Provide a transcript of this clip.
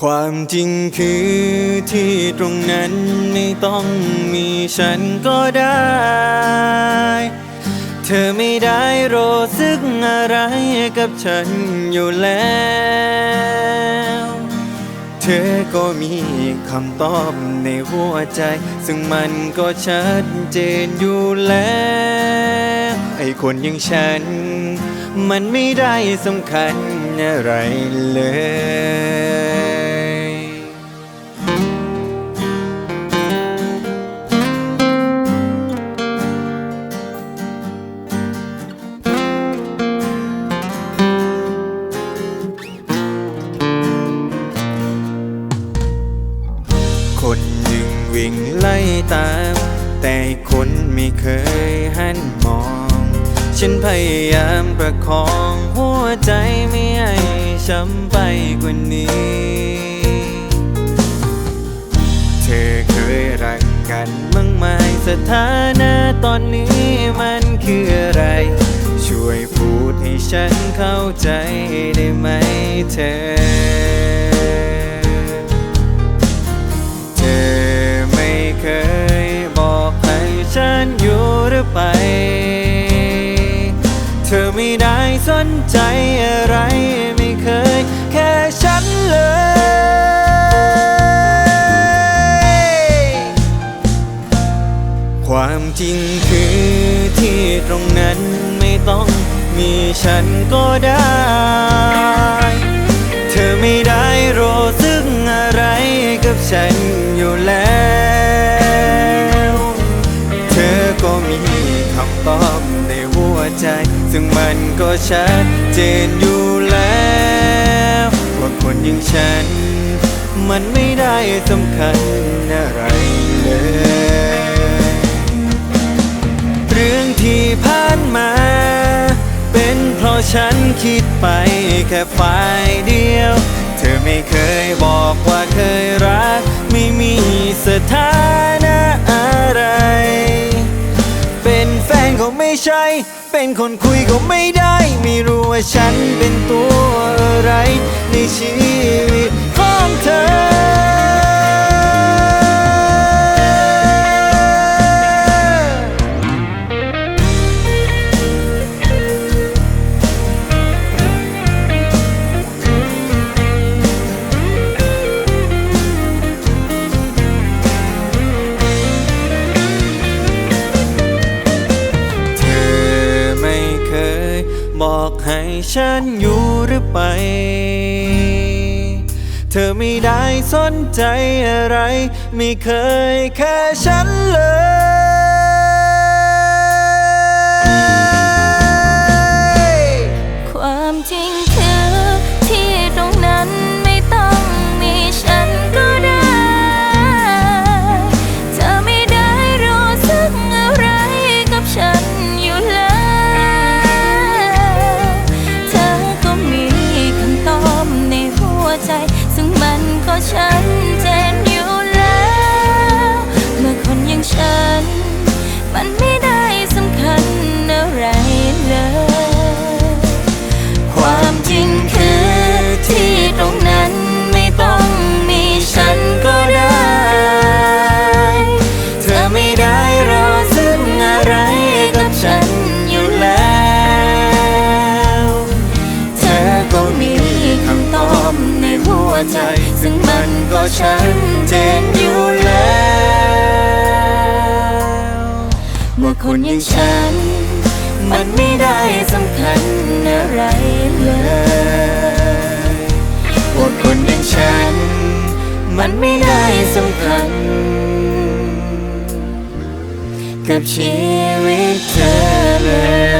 ความจริงคือที่ตรงนั้นไม่ต้องมีฉันก็ได้ เธอไม่ได้รู้สึกอะไรกับฉันอยู่แล้ว เธอก็มีคำตอบในหัวใจ ซึ่งมันก็ชัดเจนอยู่แล้ว ไอ้คนอย่างฉัน มันไม่ได้สำคัญอะไรเลย ตาม แต่คนไม่เคยหันมอง ฉันพยายามประคองหัวใจไม่ให้ช้ำไปกว่านี้ เธอเคยรักกันบ้างไหมสถานะตอนนี้มันคืออะไร ช่วยพูดให้ฉันเข้าใจได้ไหมเธอ สนใจอะไรไม่เคยแค่ฉันเลยความจริงคือที่ตรงนั้นไม่ต้องมีฉันก็ได้ เธอไม่ได้รู้สึกอะไรกับฉันอยู่แล้ว ซึ่งมันก็ชัดเจนอยู่แล้วว่าคนอย่างฉัน มันไม่ได้สำคัญอะไรเลย เรื่องที่ผ่านมา เป็นเพราะฉันคิดไปแค่ฝ่ายเดียว เธอไม่เคยบอก คนคุยก็ไม่ได้ ไม่รู้ว่าฉันเป็นตัวอะไรในชีวิตของเธอ ให้ฉันอยู่หรือไป เธอไม่ได้สนใจอะไร ไม่เคยแค่ฉันเลย ใจ ซึ่งมันก็ชัดเจนอยู่แล้ว ว่าคนอย่างฉัน มันไม่ได้สำคัญอะไรเลยว่าคนอย่างฉัน มันไม่ได้สำคัญ กับชีวิตเธอเลย